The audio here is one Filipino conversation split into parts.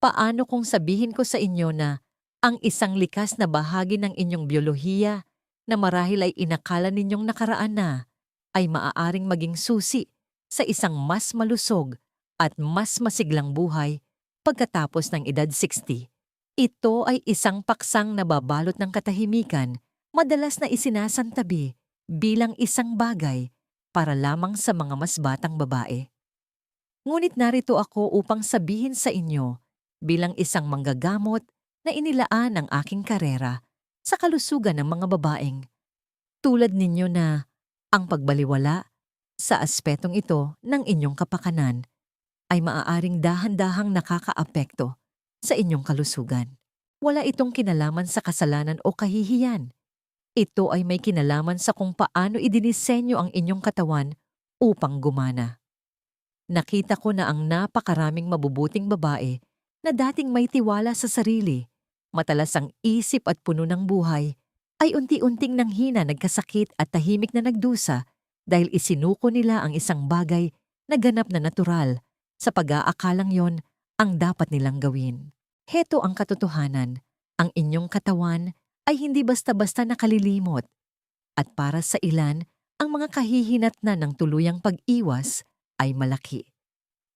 Paano kung sabihin ko sa inyo na ang isang likas na bahagi ng inyong biyolohiya na marahil ay inakala ninyong nakaraan na ay maaaring maging susi sa isang mas malusog at mas masiglang buhay pagkatapos ng edad 60. Ito ay isang paksang nababalot ng katahimikan, madalas na isinasantabi bilang isang bagay para lamang sa mga mas batang babae. Ngunit narito ako upang sabihin sa inyo bilang isang manggagamot na inilaan ang aking karera sa kalusugan ng mga babaeng. Tulad ninyo na ang pagbaliwala sa aspetong ito ng inyong kapakanan ay maaaring dahan-dahang nakakaapekto sa inyong kalusugan. Wala itong kinalaman sa kasalanan o kahihiyan. Ito ay may kinalaman sa kung paano idinisenyo ang inyong katawan upang gumana. Nakita ko na ang napakaraming mabubuting babae na dating may tiwala sa sarili, matalas ang isip at puno ng buhay, ay unti-unting nanghina nagkasakit at tahimik na nagdusa dahil isinuko nila ang isang bagay na ganap na natural sa pag-aakalang yon ang dapat nilang gawin. Heto ang katotohanan, ang inyong katawan ay hindi basta-basta nakalilimot. At para sa ilan, ang mga kahihinat na ng tuluyang pag-iwas ay malaki.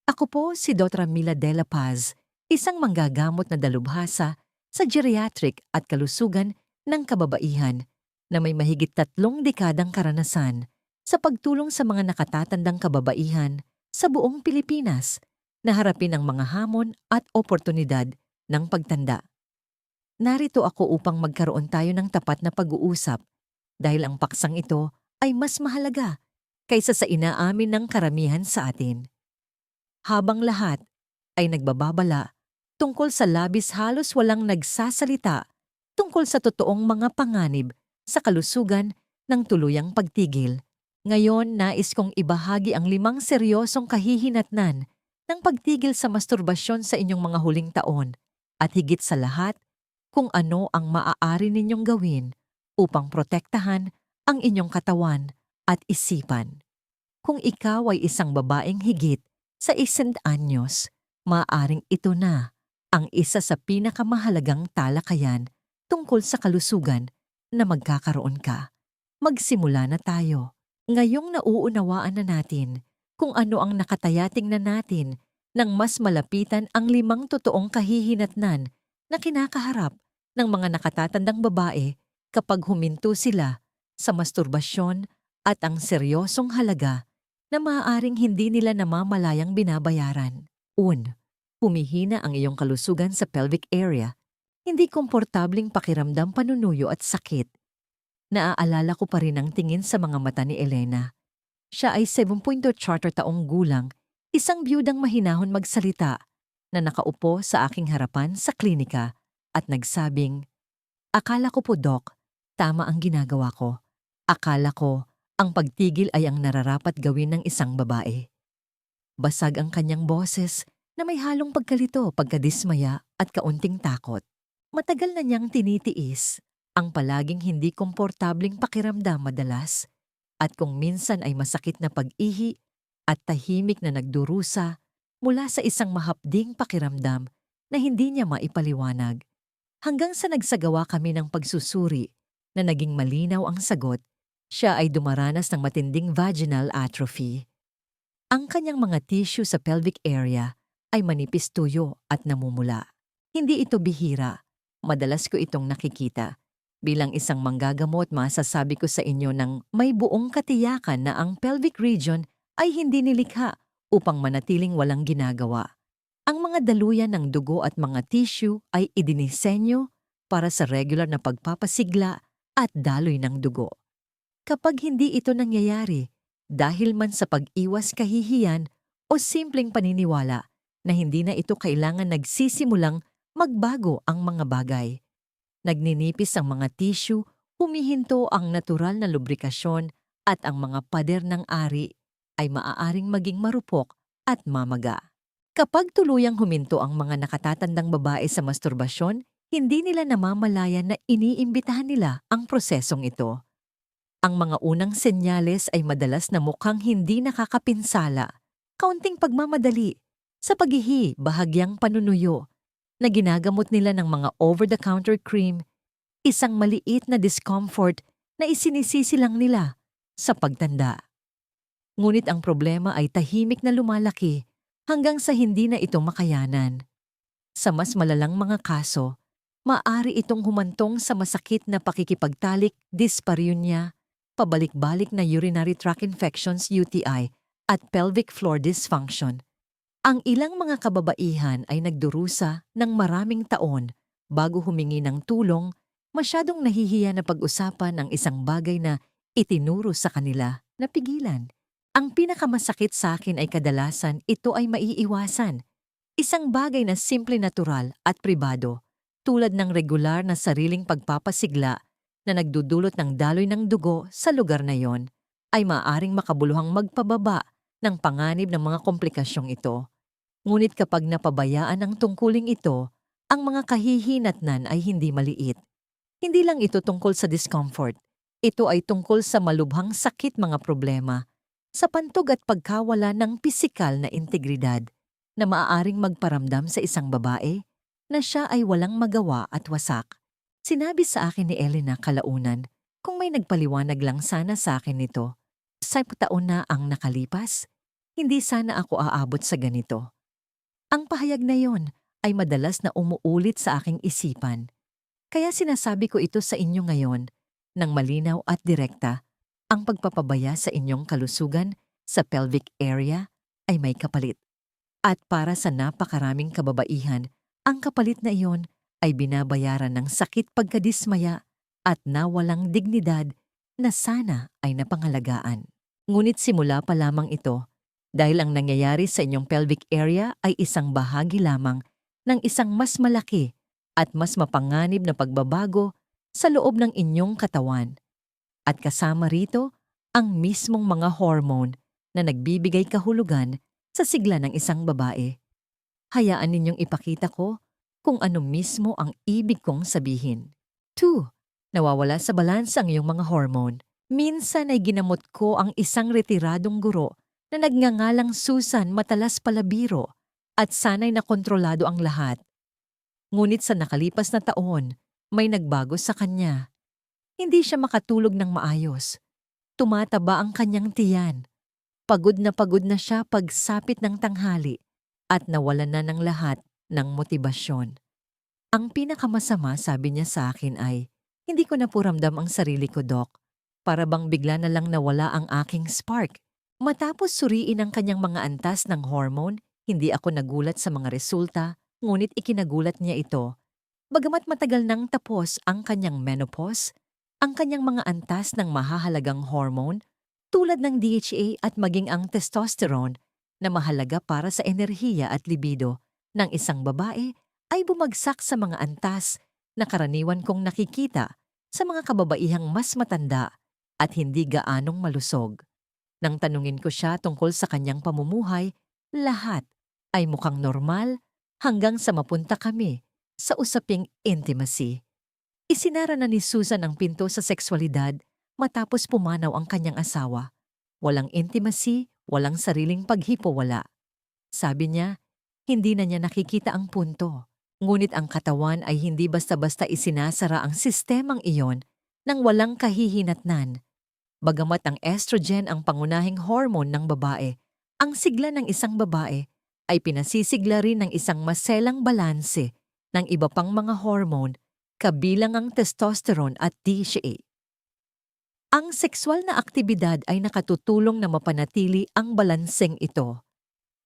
Ako po si Dr. Mila De La Paz, isang manggagamot na dalubhasa sa geriatric at kalusugan ng kababaihan na may mahigit tatlong dekadang karanasan sa pagtulong sa mga nakatatandang kababaihan sa buong Pilipinas na harapin ang mga hamon at oportunidad ng pagtanda. Narito ako upang magkaroon tayo ng tapat na pag-uusap dahil ang paksang ito ay mas mahalaga kaysa sa inaamin ng karamihan sa atin. Habang lahat ay nagbababala tungkol sa labis halos walang nagsasalita tungkol sa totoong mga panganib sa kalusugan ng tuluyang pagtigil. Ngayon, nais kong ibahagi ang limang seryosong kahihinatnan ng pagtigil sa masturbasyon sa inyong mga huling taon at higit sa lahat, kung ano ang maaari ninyong gawin upang protektahan ang inyong katawan at isipan. Kung ikaw ay isang babaeng higit sa isend anyos, maaaring ito na ang isa sa pinakamahalagang talakayan tungkol sa kalusugan na magkakaroon ka. Magsimula na tayo. Ngayong nauunawaan na natin kung ano ang nakatayating na natin nang mas malapitan ang limang totoong kahihinatnan na kinakaharap ng mga nakatatandang babae kapag huminto sila sa masturbasyon at ang seryosong halaga na maaaring hindi nila namamalayang binabayaran. Un, humihina ang iyong kalusugan sa pelvic area, hindi komportabling pakiramdam panunuyo at sakit. Naaalala ko pa rin ang tingin sa mga mata ni Elena. Siya ay 7.2 charter taong gulang, isang biyudang mahinahon magsalita na nakaupo sa aking harapan sa klinika at nagsabing, Akala ko po, Doc, tama ang ginagawa ko. Akala ko, ang pagtigil ay ang nararapat gawin ng isang babae. Basag ang kanyang boses na may halong pagkalito, pagkadismaya at kaunting takot. Matagal na niyang tinitiis ang palaging hindi komportabling pakiramdam madalas at kung minsan ay masakit na pag-ihi at tahimik na nagdurusa mula sa isang mahapding pakiramdam na hindi niya maipaliwanag. Hanggang sa nagsagawa kami ng pagsusuri na naging malinaw ang sagot, siya ay dumaranas ng matinding vaginal atrophy. Ang kanyang mga tissue sa pelvic area ay manipis tuyo at namumula. Hindi ito bihira. Madalas ko itong nakikita. Bilang isang manggagamot, masasabi ko sa inyo ng may buong katiyakan na ang pelvic region ay hindi nilikha upang manatiling walang ginagawa. Ang mga daluyan ng dugo at mga tissue ay idinisenyo para sa regular na pagpapasigla at daloy ng dugo. Kapag hindi ito nangyayari, dahil man sa pag-iwas kahihiyan o simpleng paniniwala, na hindi na ito kailangan nagsisimulang magbago ang mga bagay. Nagninipis ang mga tissue, humihinto ang natural na lubrikasyon at ang mga pader ng ari ay maaaring maging marupok at mamaga. Kapag tuluyang huminto ang mga nakatatandang babae sa masturbasyon, hindi nila namamalayan na iniimbitahan nila ang prosesong ito. Ang mga unang senyales ay madalas na mukhang hindi nakakapinsala, kaunting pagmamadali sa paghihi, bahagyang panunuyo, na ginagamot nila ng mga over-the-counter cream, isang maliit na discomfort na isinisisi lang nila sa pagtanda. Ngunit ang problema ay tahimik na lumalaki hanggang sa hindi na ito makayanan. Sa mas malalang mga kaso, maaari itong humantong sa masakit na pakikipagtalik, dyspareunia, pabalik-balik na urinary tract infections UTI at pelvic floor dysfunction. Ang ilang mga kababaihan ay nagdurusa ng maraming taon bago humingi ng tulong, masyadong nahihiya na pag-usapan ang isang bagay na itinuro sa kanila na pigilan. Ang pinakamasakit sa akin ay kadalasan ito ay maiiwasan. Isang bagay na simple natural at pribado, tulad ng regular na sariling pagpapasigla na nagdudulot ng daloy ng dugo sa lugar na yon, ay maaaring makabuluhang magpababa ng panganib ng mga komplikasyong ito. Ngunit kapag napabayaan ang tungkuling ito, ang mga kahihinatnan ay hindi maliit. Hindi lang ito tungkol sa discomfort. Ito ay tungkol sa malubhang sakit mga problema, sa pantog at pagkawala ng pisikal na integridad na maaaring magparamdam sa isang babae na siya ay walang magawa at wasak. Sinabi sa akin ni Elena kalaunan kung may nagpaliwanag lang sana sa akin nito. Sa taon na ang nakalipas, hindi sana ako aabot sa ganito. Ang pahayag na yon ay madalas na umuulit sa aking isipan. Kaya sinasabi ko ito sa inyo ngayon ng malinaw at direkta. Ang pagpapabaya sa inyong kalusugan sa pelvic area ay may kapalit. At para sa napakaraming kababaihan, ang kapalit na iyon ay binabayaran ng sakit pagkadismaya at nawalang dignidad na sana ay napangalagaan. Ngunit simula pa lamang ito dahil ang nangyayari sa inyong pelvic area ay isang bahagi lamang ng isang mas malaki at mas mapanganib na pagbabago sa loob ng inyong katawan. At kasama rito ang mismong mga hormone na nagbibigay kahulugan sa sigla ng isang babae. Hayaan ninyong ipakita ko kung ano mismo ang ibig kong sabihin. 2. Nawawala sa balansa ang iyong mga hormone. Minsan ay ginamot ko ang isang retiradong guro na nagngangalang Susan Matalas Palabiro at sanay na kontrolado ang lahat. Ngunit sa nakalipas na taon, may nagbago sa kanya. Hindi siya makatulog ng maayos. Tumataba ang kanyang tiyan. Pagod na pagod na siya pagsapit ng tanghali at nawalan na ng lahat ng motibasyon. Ang pinakamasama sabi niya sa akin ay, hindi ko na po ramdam ang sarili ko, Doc. Para bang bigla na lang nawala ang aking spark. Matapos suriin ang kanyang mga antas ng hormone, hindi ako nagulat sa mga resulta, ngunit ikinagulat niya ito. Bagamat matagal nang tapos ang kanyang menopause, ang kanyang mga antas ng mahahalagang hormone tulad ng DHA at maging ang testosterone na mahalaga para sa enerhiya at libido ng isang babae ay bumagsak sa mga antas na karaniwan kong nakikita sa mga kababaihang mas matanda at hindi gaanong malusog. Nang tanungin ko siya tungkol sa kanyang pamumuhay, lahat ay mukhang normal hanggang sa mapunta kami sa usaping intimacy. Isinara na ni Susan ang pinto sa sexualidad matapos pumanaw ang kanyang asawa. Walang intimacy, walang sariling paghipowala. Sabi niya, hindi na niya nakikita ang punto. Ngunit ang katawan ay hindi basta-basta isinasara ang sistemang iyon nang walang kahihinatnan. Bagamat ang estrogen ang pangunahing hormone ng babae, ang sigla ng isang babae ay pinasisigla rin ng isang maselang balanse ng iba pang mga hormone kabilang ang testosterone at DHA. Ang sexual na aktibidad ay nakatutulong na mapanatili ang balanseng ito.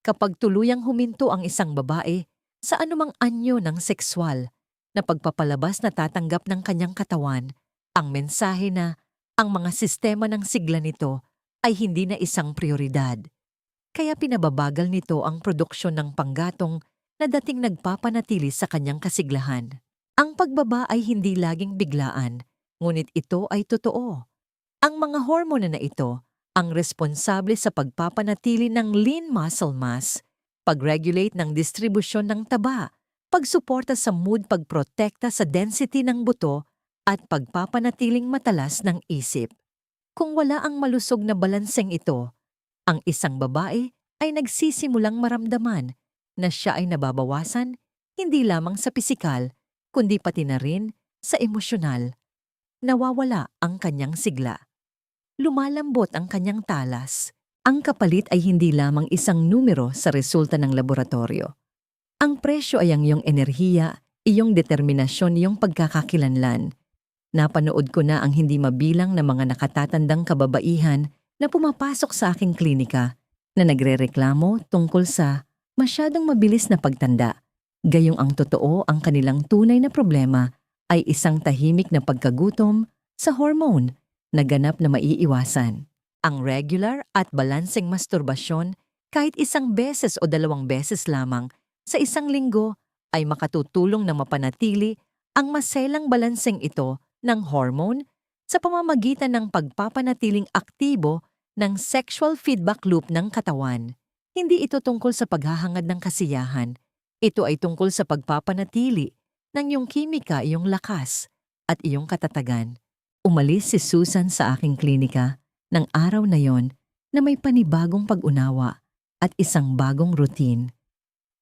Kapag tuluyang huminto ang isang babae sa anumang anyo ng sexual na pagpapalabas na tatanggap ng kanyang katawan, ang mensahe na ang mga sistema ng sigla nito ay hindi na isang prioridad. Kaya pinababagal nito ang produksyon ng panggatong na dating nagpapanatili sa kanyang kasiglahan. Ang pagbaba ay hindi laging biglaan, ngunit ito ay totoo. Ang mga hormone na ito ang responsable sa pagpapanatili ng lean muscle mass, pag-regulate ng distribusyon ng taba, pagsuporta sa mood pagprotekta sa density ng buto, at pagpapanatiling matalas ng isip. Kung wala ang malusog na balanseng ito, ang isang babae ay nagsisimulang maramdaman na siya ay nababawasan hindi lamang sa pisikal, kundi pati na rin sa emosyonal. Nawawala ang kanyang sigla. Lumalambot ang kanyang talas. Ang kapalit ay hindi lamang isang numero sa resulta ng laboratorio. Ang presyo ay ang iyong enerhiya, iyong determinasyon, iyong pagkakakilanlan. Napanood ko na ang hindi mabilang na mga nakatatandang kababaihan na pumapasok sa aking klinika na nagrereklamo tungkol sa masyadong mabilis na pagtanda. Gayong ang totoo ang kanilang tunay na problema ay isang tahimik na pagkagutom sa hormone na ganap na maiiwasan. Ang regular at balanseng masturbasyon kahit isang beses o dalawang beses lamang sa isang linggo ay makatutulong na mapanatili ang maselang balanseng ito ng hormone sa pamamagitan ng pagpapanatiling aktibo ng sexual feedback loop ng katawan. Hindi ito tungkol sa paghahangad ng kasiyahan. Ito ay tungkol sa pagpapanatili ng iyong kimika, iyong lakas, at iyong katatagan. Umalis si Susan sa aking klinika ng araw na yon na may panibagong pag-unawa at isang bagong routine.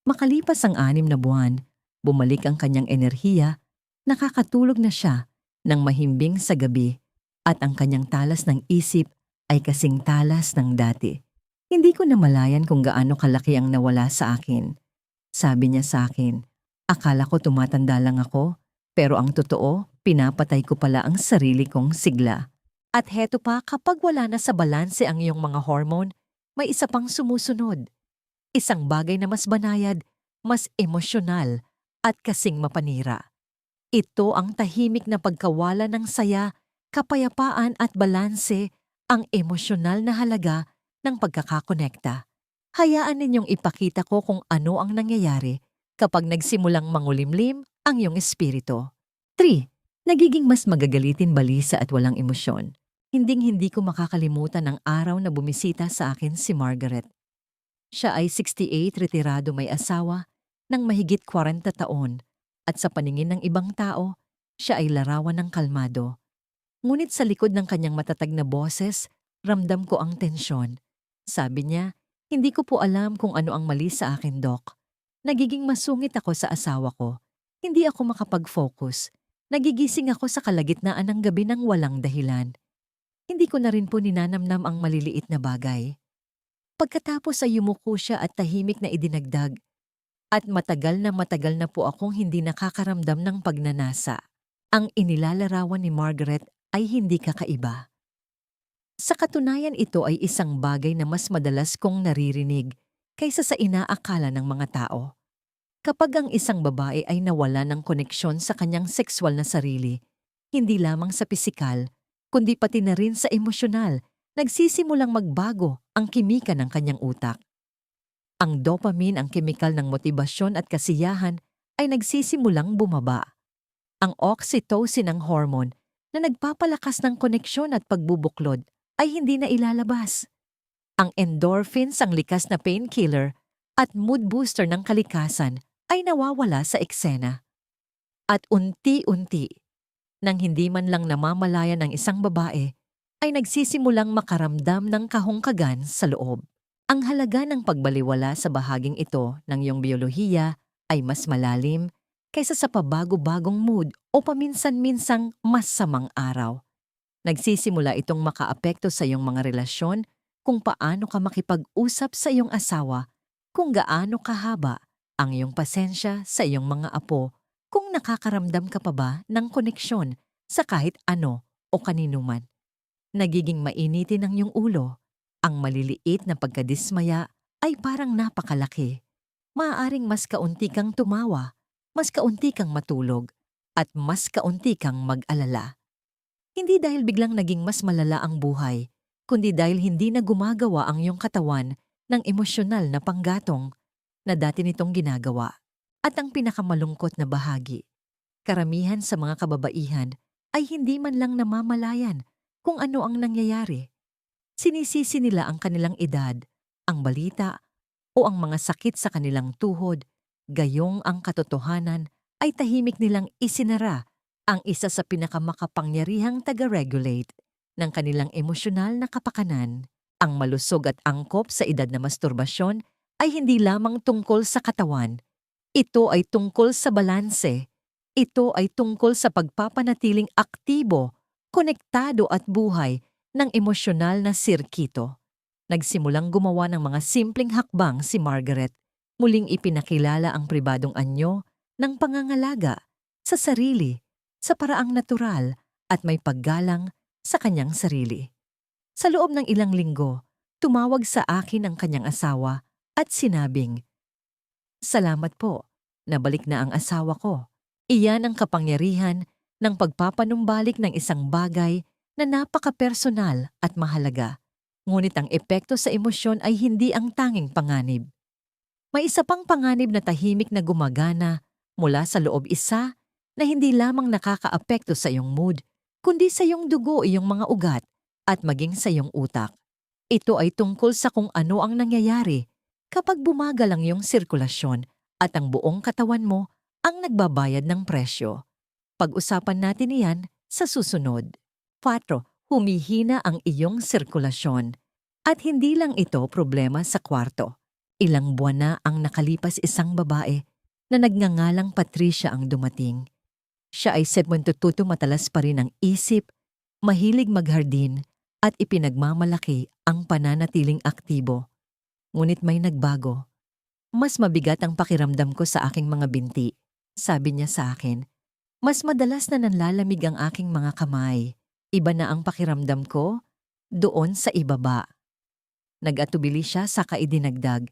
Makalipas ang anim na buwan, bumalik ang kanyang enerhiya, nakakatulog na siya ng mahimbing sa gabi at ang kanyang talas ng isip ay kasing talas ng dati. Hindi ko namalayan kung gaano kalaki ang nawala sa akin. Sabi niya sa akin, akala ko tumatanda lang ako, pero ang totoo, pinapatay ko pala ang sarili kong sigla. At heto pa kapag wala na sa balanse ang iyong mga hormone, may isa pang sumusunod. Isang bagay na mas banayad, mas emosyonal, at kasing mapanira. Ito ang tahimik na pagkawala ng saya, kapayapaan at balanse, ang emosyonal na halaga ng pagkakakonekta. Hayaan ninyong ipakita ko kung ano ang nangyayari kapag nagsimulang mangulimlim ang iyong espiritu. 3. Nagiging mas magagalitin balisa at walang emosyon. Hinding-hindi ko makakalimutan ang araw na bumisita sa akin si Margaret. Siya ay 68, retirado may asawa, ng mahigit 40 taon, at sa paningin ng ibang tao, siya ay larawan ng kalmado. Ngunit sa likod ng kanyang matatag na boses, ramdam ko ang tensyon. Sabi niya, hindi ko po alam kung ano ang mali sa akin, Doc. Nagiging masungit ako sa asawa ko. Hindi ako makapag-focus. Nagigising ako sa kalagitnaan ng gabi ng walang dahilan. Hindi ko na rin po ninanamnam ang maliliit na bagay. Pagkatapos ay yumuko siya at tahimik na idinagdag. At matagal na matagal na po akong hindi nakakaramdam ng pagnanasa. Ang inilalarawan ni Margaret ay hindi kakaiba. Sa katunayan ito ay isang bagay na mas madalas kong naririnig kaysa sa inaakala ng mga tao. Kapag ang isang babae ay nawala ng koneksyon sa kanyang sexual na sarili, hindi lamang sa pisikal, kundi pati na rin sa emosyonal, nagsisimulang magbago ang kimika ng kanyang utak. Ang dopamine, ang kemikal ng motibasyon at kasiyahan, ay nagsisimulang bumaba. Ang oxytocin ang hormone na nagpapalakas ng koneksyon at pagbubuklod ay hindi na ilalabas. Ang endorphins, ang likas na painkiller, at mood booster ng kalikasan ay nawawala sa eksena. At unti-unti, nang hindi man lang namamalayan ng isang babae, ay nagsisimulang makaramdam ng kahungkagan sa loob. Ang halaga ng pagbaliwala sa bahaging ito ng iyong biyolohiya ay mas malalim kaysa sa pabago-bagong mood o paminsan-minsang masamang araw. Nagsisimula itong makaapekto sa iyong mga relasyon kung paano ka makipag-usap sa iyong asawa, kung gaano kahaba ang iyong pasensya sa iyong mga apo kung nakakaramdam ka pa ba ng koneksyon sa kahit ano o kanino man. Nagiging mainitin ang iyong ulo. Ang maliliit na pagkadismaya ay parang napakalaki. Maaaring mas kaunti kang tumawa, mas kaunti kang matulog, at mas kaunti kang mag-alala. Hindi dahil biglang naging mas malala ang buhay, kundi dahil hindi na gumagawa ang iyong katawan ng emosyonal na panggatong na dati nitong ginagawa. At ang pinakamalungkot na bahagi, karamihan sa mga kababaihan ay hindi man lang namamalayan kung ano ang nangyayari. Sinisisi nila ang kanilang edad, ang balita, o ang mga sakit sa kanilang tuhod, gayong ang katotohanan ay tahimik nilang isinara ang isa sa pinakamakapangyarihang taga-regulate ng kanilang emosyonal na kapakanan. Ang malusog at angkop sa edad na masturbasyon ay hindi lamang tungkol sa katawan, Ito ay tungkol sa balanse. Ito ay tungkol sa pagpapanatiling aktibo, konektado at buhay ng emosyonal na sirkito. Nagsimulang gumawa ng mga simpleng hakbang si Margaret. Muling ipinakilala ang pribadong anyo ng pangangalaga sa sarili, sa paraang natural at may paggalang sa kanyang sarili. Sa loob ng ilang linggo, tumawag sa akin ang kanyang asawa at sinabing, Salamat po, nabalik na ang asawa ko. Iyan ang kapangyarihan ng pagpapanumbalik ng isang bagay na napaka-personal at mahalaga. Ngunit ang epekto sa emosyon ay hindi ang tanging panganib. May isa pang panganib na tahimik na gumagana mula sa loob isa na hindi lamang nakakaapekto sa iyong mood, kundi sa iyong dugo, iyong mga ugat, at maging sa iyong utak. Ito ay tungkol sa kung ano ang nangyayari kapag bumagal ang iyong sirkulasyon at ang buong katawan mo ang nagbabayad ng presyo. Pag-usapan natin iyan sa susunod. 4. Humihina ang iyong sirkulasyon. At hindi lang ito problema sa kwarto. Ilang buwan na ang nakalipas isang babae na nagngangalang Patricia ang dumating. Siya ay 72 matalas pa rin ang isip, mahilig maghardin at ipinagmamalaki ang pananatiling aktibo. Ngunit may nagbago. Mas mabigat ang pakiramdam ko sa aking mga binti, sabi niya sa akin. Mas madalas na nanlalamig ang aking mga kamay. Iba na ang pakiramdam ko doon sa ibaba. Nag-atubili siya sa kaidinagdag.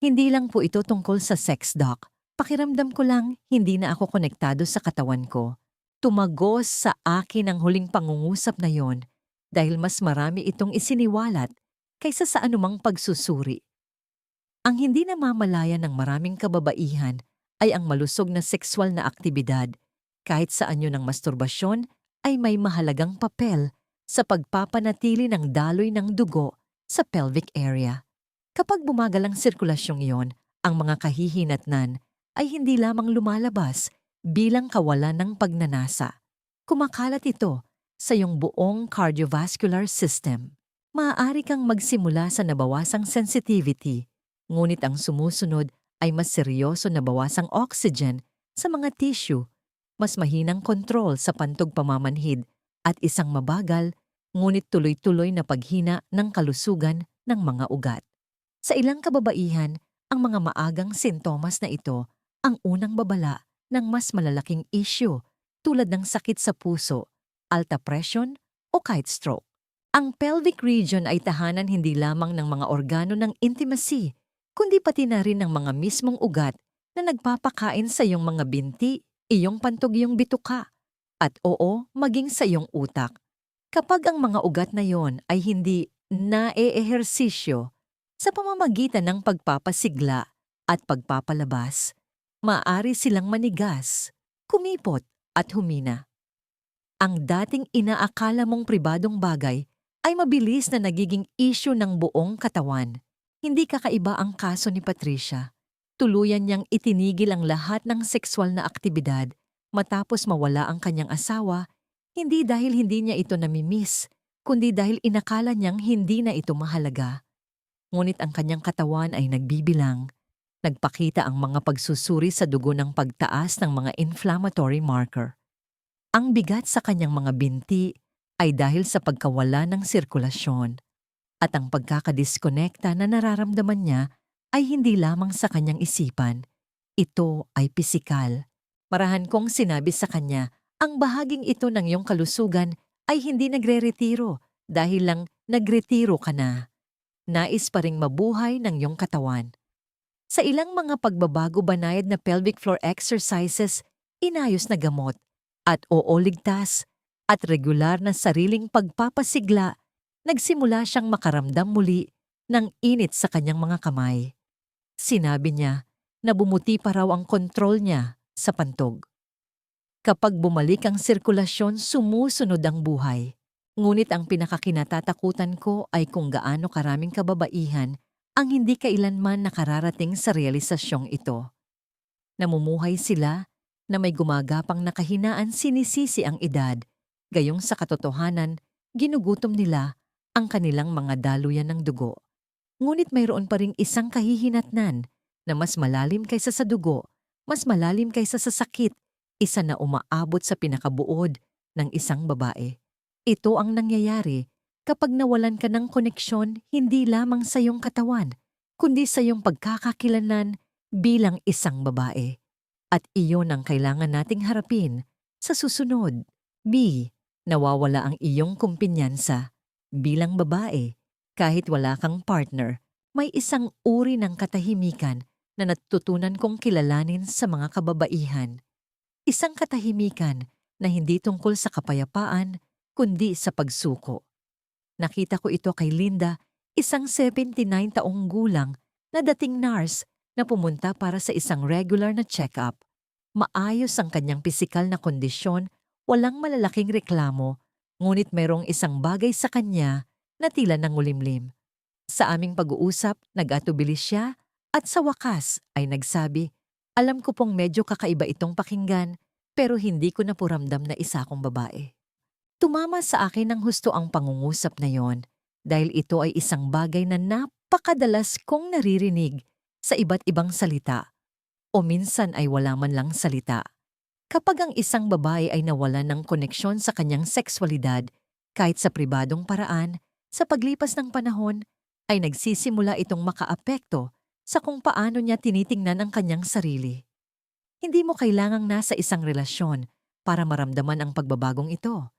Hindi lang po ito tungkol sa sex doc. Pakiramdam ko lang hindi na ako konektado sa katawan ko. Tumagos sa akin ang huling pangungusap na yon dahil mas marami itong isiniwalat kaysa sa anumang pagsusuri. Ang hindi namamalaya ng maraming kababaihan ay ang malusog na sexual na aktibidad kahit sa anyo ng masturbasyon ay may mahalagang papel sa pagpapanatili ng daloy ng dugo sa pelvic area. Kapag bumagal ang sirkulasyong iyon, ang mga kahihinatnan ay hindi lamang lumalabas bilang kawalan ng pagnanasa. Kumakalat ito sa iyong buong cardiovascular system. Maaari kang magsimula sa nabawasang sensitivity, ngunit ang sumusunod ay mas seryoso na bawasang oxygen sa mga tissue, mas mahinang kontrol sa pantog pamamanhid at isang mabagal ngunit tuloy-tuloy na paghina ng kalusugan ng mga ugat. Sa ilang kababaihan, ang mga maagang sintomas na ito ang unang babala ng mas malalaking issue tulad ng sakit sa puso, alta presyon o kahit stroke. Ang pelvic region ay tahanan hindi lamang ng mga organo ng intimacy, kundi pati na rin ng mga mismong ugat na nagpapakain sa iyong mga binti, iyong pantog iyong bituka, at oo, maging sa iyong utak. Kapag ang mga ugat na yon ay hindi naeehersisyo sa pamamagitan ng pagpapasigla at pagpapalabas, maaari silang manigas, kumipot at humina. Ang dating inaakala mong pribadong bagay ay mabilis na nagiging issue ng buong katawan. Hindi kakaiba ang kaso ni Patricia. Tuluyan niyang itinigil ang lahat ng sexual na aktibidad matapos mawala ang kanyang asawa hindi dahil hindi niya ito namimiss, kundi dahil inakala niyang hindi na ito mahalaga. Ngunit ang kanyang katawan ay nagbibilang. Nagpakita ang mga pagsusuri sa dugo ng pagtaas ng mga inflammatory marker. Ang bigat sa kanyang mga binti ay dahil sa pagkawala ng sirkulasyon at ang pagkakadiskonekta na nararamdaman niya ay hindi lamang sa kanyang isipan. Ito ay pisikal. Marahan kong sinabi sa kanya ang bahaging ito ng iyong kalusugan ay hindi nagre-retiro dahil lang nagretiro ka na. Nais pa ring mabuhay ng iyong katawan. Sa ilang mga pagbabago banayad na pelvic floor exercises, inayos na gamot at oo ligtas at regular na sariling pagpapasigla, nagsimula siyang makaramdam muli ng init sa kanyang mga kamay. Sinabi niya na bumuti pa raw ang kontrol niya sa pantog. Kapag bumalik ang sirkulasyon, sumusunod ang buhay. Ngunit ang pinakakinatatakutan ko ay kung gaano karaming kababaihan ang hindi kailanman nakararating sa realisasyong ito. Namumuhay sila na may gumagapang nakahinaan sinisisi ang edad, gayong sa katotohanan, ginugutom nila ang kanilang mga daluyan ng dugo. Ngunit mayroon pa ring isang kahihinatnan na mas malalim kaysa sa dugo mas malalim kaysa sa sakit, isa na umaabot sa pinakabuod ng isang babae. Ito ang nangyayari kapag nawalan ka ng koneksyon hindi lamang sa iyong katawan, kundi sa iyong pagkakakilanan bilang isang babae. At iyon ang kailangan nating harapin sa susunod. B. Nawawala ang iyong kumpiyansa. Bilang babae, kahit wala kang partner, may isang uri ng katahimikan na natutunan kong kilalanin sa mga kababaihan. Isang katahimikan na hindi tungkol sa kapayapaan, kundi sa pagsuko. Nakita ko ito kay Linda, isang 79 taong gulang na dating nurse na pumunta para sa isang regular na check-up. Maayos ang kanyang pisikal na kondisyon, walang malalaking reklamo, ngunit mayroong isang bagay sa kanya na tila nangulimlim. Sa aming pag-uusap, nag-atubili siya at sa wakas ay nagsabi, Alam ko pong medyo kakaiba itong pakinggan, pero hindi ko na po ramdam na isa akong babae. Tumama sa akin ng husto ang pangungusap na yon dahil ito ay isang bagay na napakadalas kong naririnig sa iba't ibang salita o minsan ay wala man lang salita. Kapag ang isang babae ay nawalan ng koneksyon sa kanyang sexualidad, kahit sa pribadong paraan, sa paglipas ng panahon, ay nagsisimula itong makaapekto sa kung paano niya tinitingnan ang kanyang sarili. Hindi mo kailangang nasa isang relasyon para maramdaman ang pagbabagong ito.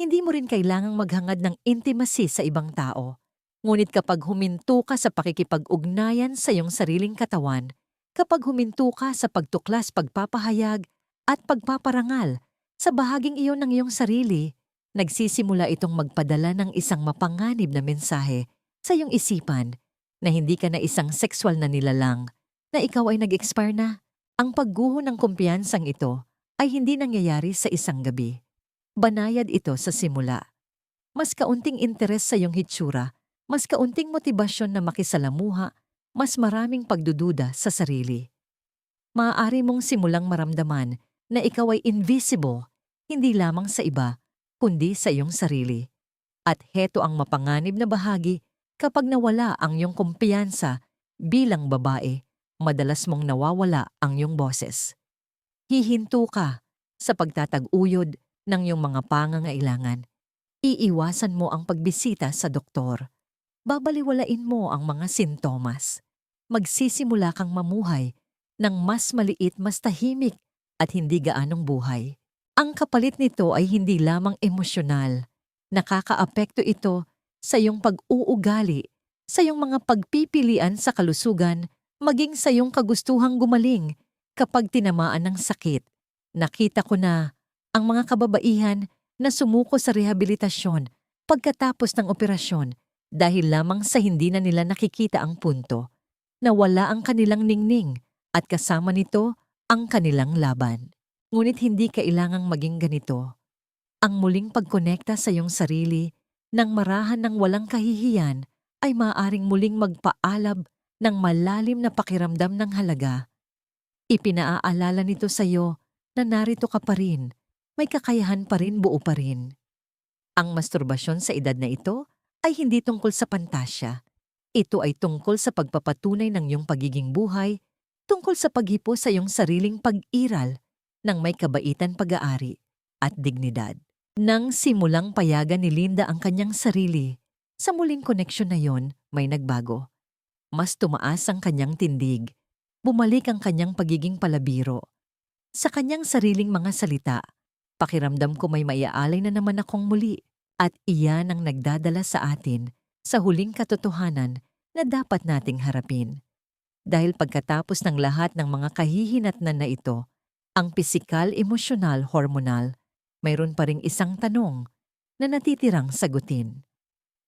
Hindi mo rin kailangang maghangad ng intimacy sa ibang tao. Ngunit kapag huminto ka sa pakikipag-ugnayan sa iyong sariling katawan, kapag huminto ka sa pagtuklas pagpapahayag at pagpaparangal sa bahaging iyon ng iyong sarili, nagsisimula itong magpadala ng isang mapanganib na mensahe sa iyong isipan na hindi ka na isang sexual na nilalang, na ikaw ay nag-expire na. Ang pagguho ng kumpiyansang ito ay hindi nangyayari sa isang gabi. Banayad ito sa simula. Mas kaunting interes sa iyong hitsura, mas kaunting motibasyon na makisalamuha, mas maraming pagdududa sa sarili. Maaari mong simulang maramdaman na ikaw ay invisible, hindi lamang sa iba, kundi sa iyong sarili. At heto ang mapanganib na bahagi kapag nawala ang iyong kumpiyansa bilang babae, madalas mong nawawala ang iyong boses. Hihinto ka sa pagtatag-uyod ng iyong mga pangangailangan. Iiwasan mo ang pagbisita sa doktor. Babaliwalain mo ang mga sintomas. Magsisimula kang mamuhay ng mas maliit mas tahimik at hindi gaanong buhay. Ang kapalit nito ay hindi lamang emosyonal. Nakakaapekto ito sa iyong pag-uugali, sa iyong mga pagpipilian sa kalusugan, maging sa iyong kagustuhang gumaling kapag tinamaan ng sakit. Nakita ko na ang mga kababaihan na sumuko sa rehabilitasyon pagkatapos ng operasyon dahil lamang sa hindi na nila nakikita ang punto na wala ang kanilang ningning at kasama nito ang kanilang laban. Ngunit hindi kailangang maging ganito. Ang muling pagkonekta sa iyong sarili ng marahan ng walang kahihiyan ay maaaring muling magpaalab ng malalim na pakiramdam ng halaga. Ipinaaalala nito sa iyo na narito ka pa rin, may kakayahan pa rin buo pa rin. Ang masturbasyon sa edad na ito ay hindi tungkol sa pantasya. Ito ay tungkol sa pagpapatunay ng iyong pagiging buhay, tungkol sa paghipo sa iyong sariling pag-iral ng may kabaitan pag-aari at dignidad. Nang simulang payagan ni Linda ang kanyang sarili, sa muling koneksyon na yon may nagbago. Mas tumaas ang kanyang tindig. Bumalik ang kanyang pagiging palabiro. Sa kanyang sariling mga salita, pakiramdam ko may maiaalay na naman akong muli. At iyan ang nagdadala sa atin sa huling katotohanan na dapat nating harapin. Dahil pagkatapos ng lahat ng mga kahihinatnan na ito, ang pisikal, emosyonal, hormonal, mayroon pa ring isang tanong na natitirang sagutin.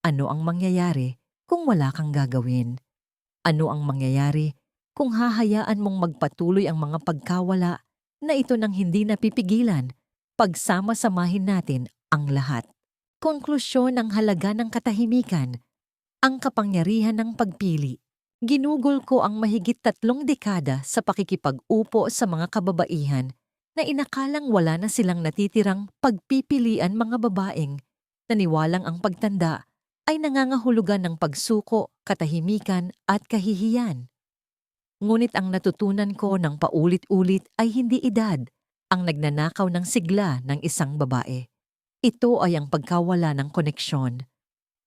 Ano ang mangyayari kung wala kang gagawin? Ano ang mangyayari kung hahayaan mong magpatuloy ang mga pagkawala na ito nang hindi napipigilan pagsama-samahin natin ang lahat? Konklusyon ng halaga ng katahimikan, ang kapangyarihan ng pagpili. Ginugol ko ang mahigit tatlong dekada sa pakikipag-upo sa mga kababaihan na inakalang wala na silang natitirang pagpipilian mga babaeng, naniwalang ang pagtanda ay nangangahulugan ng pagsuko, katahimikan at kahihiyan. Ngunit ang natutunan ko ng paulit-ulit ay hindi edad ang nagnanakaw ng sigla ng isang babae. Ito ay ang pagkawala ng koneksyon.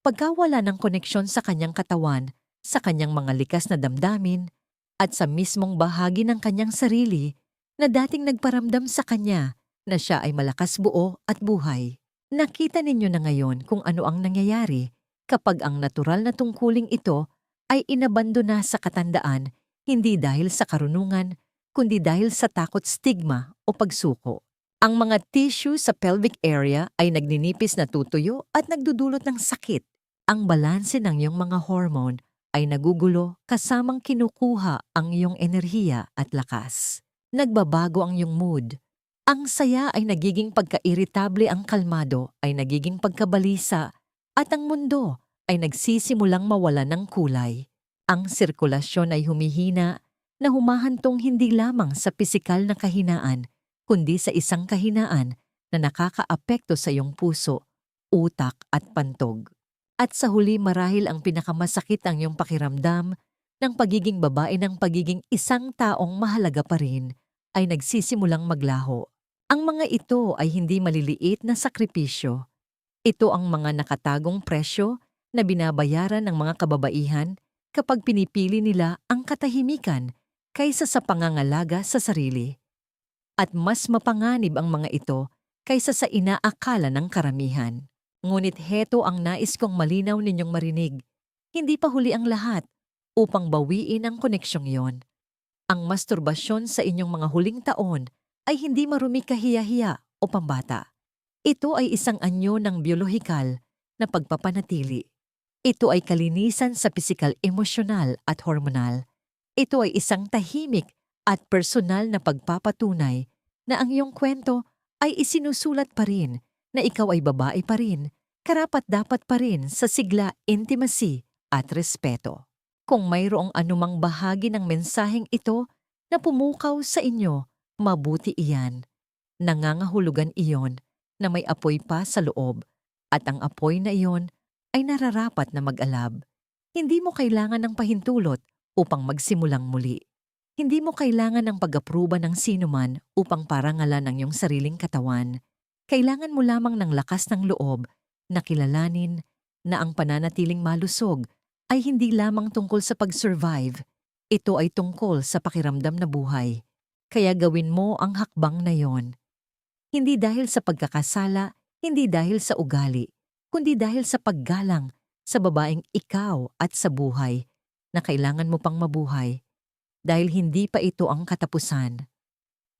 Pagkawala ng koneksyon sa kanyang katawan, sa kanyang mga likas na damdamin, at sa mismong bahagi ng kanyang sarili na dating nagparamdam sa kanya na siya ay malakas buo at buhay. Nakita ninyo na ngayon kung ano ang nangyayari kapag ang natural na tungkuling ito ay inabandona sa katandaan hindi dahil sa karunungan, kundi dahil sa takot stigma o pagsuko. Ang mga tissue sa pelvic area ay nagninipis na tutuyo at nagdudulot ng sakit. Ang balanse ng iyong mga hormone ay nagugulo kasamang kinukuha ang iyong enerhiya at lakas. Nagbabago ang iyong mood. Ang saya ay nagiging pagka-irritable ang kalmado ay nagiging pagkabalisa at ang mundo ay nagsisimulang mawala ng kulay. Ang sirkulasyon ay humihina na humahantong hindi lamang sa pisikal na kahinaan, kundi sa isang kahinaan na nakakaapekto sa iyong puso, utak at pantog. At sa huli marahil ang pinakamasakit ang iyong pakiramdam ng pagiging babae ng pagiging isang taong mahalaga pa rin ay nagsisimulang maglaho. Ang mga ito ay hindi maliliit na sakripisyo. Ito ang mga nakatagong presyo na binabayaran ng mga kababaihan kapag pinipili nila ang katahimikan kaysa sa pangangalaga sa sarili at mas mapanganib ang mga ito kaysa sa inaakala ng karamihan. Ngunit heto ang nais kong malinaw ninyong marinig. Hindi pa huli ang lahat upang bawiin ang koneksyong yon. Ang masturbasyon sa inyong mga huling taon ay hindi marumi kahiyahiya o pambata. Ito ay isang anyo ng biolohikal na pagpapanatili. Ito ay kalinisan sa pisikal, emosyonal at hormonal. Ito ay isang tahimik at personal na pagpapatunay na ang iyong kwento ay isinusulat pa rin na ikaw ay babae pa rin, karapat dapat pa rin sa sigla intimacy at respeto. Kung mayroong anumang bahagi ng mensaheng ito na pumukaw sa inyo, mabuti iyan. Nangangahulugan iyon na may apoy pa sa loob at ang apoy na iyon ay nararapat na mag-alab. Hindi mo kailangan ng pahintulot upang magsimulang muli. Hindi mo kailangan ng pag-apruba ng sinuman upang parangalan ang iyong sariling katawan. Kailangan mo lamang ng lakas ng loob na kilalanin na ang pananatiling malusog ay hindi lamang tungkol sa pag-survive. Ito ay tungkol sa pakiramdam na buhay. Kaya gawin mo ang hakbang na yon. Hindi dahil sa pagkakasala, hindi dahil sa ugali, kundi dahil sa paggalang sa babaeng ikaw at sa buhay na kailangan mo pang mabuhay dahil hindi pa ito ang katapusan.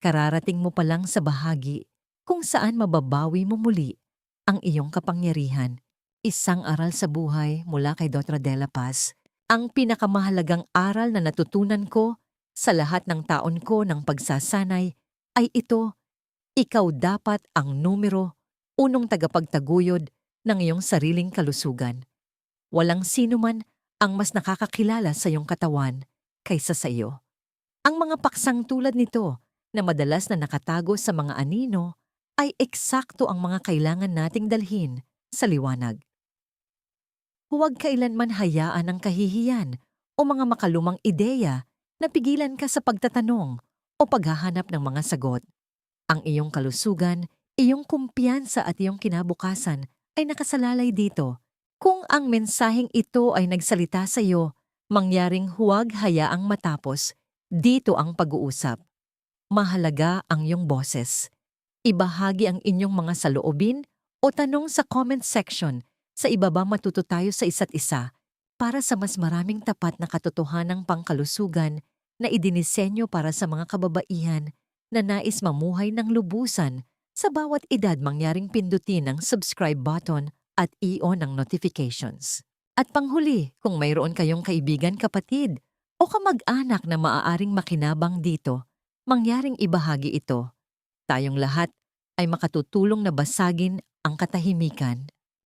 Kararating mo pa lang sa bahagi kung saan mababawi mo muli ang iyong kapangyarihan. Isang aral sa buhay mula kay Dr. Dela Paz, ang pinakamahalagang aral na natutunan ko sa lahat ng taon ko ng pagsasanay ay ito, ikaw dapat ang numero unong tagapagtaguyod ng iyong sariling kalusugan. Walang sino man ang mas nakakakilala sa iyong katawan kaysa sa iyo. Ang mga paksang tulad nito na madalas na nakatago sa mga anino ay eksakto ang mga kailangan nating dalhin sa liwanag. Huwag kailanman hayaan ang kahihiyan o mga makalumang ideya na pigilan ka sa pagtatanong o paghahanap ng mga sagot. Ang iyong kalusugan, iyong kumpiyansa at iyong kinabukasan ay nakasalalay dito. Kung ang mensaheng ito ay nagsalita sa iyo, mangyaring huwag hayaang matapos. Dito ang pag-uusap. Mahalaga ang iyong boses. Ibahagi ang inyong mga saloobin o tanong sa comment section sa ibaba matuto tayo sa isa't isa para sa mas maraming tapat na katotohanang pangkalusugan na idinisenyo para sa mga kababaihan na nais mamuhay ng lubusan sa bawat edad mangyaring pindutin ang subscribe button at i-on ang notifications. At panghuli, kung mayroon kayong kaibigan kapatid o kamag-anak na maaaring makinabang dito, mangyaring ibahagi ito. Tayong lahat ay makatutulong na basagin ang katahimikan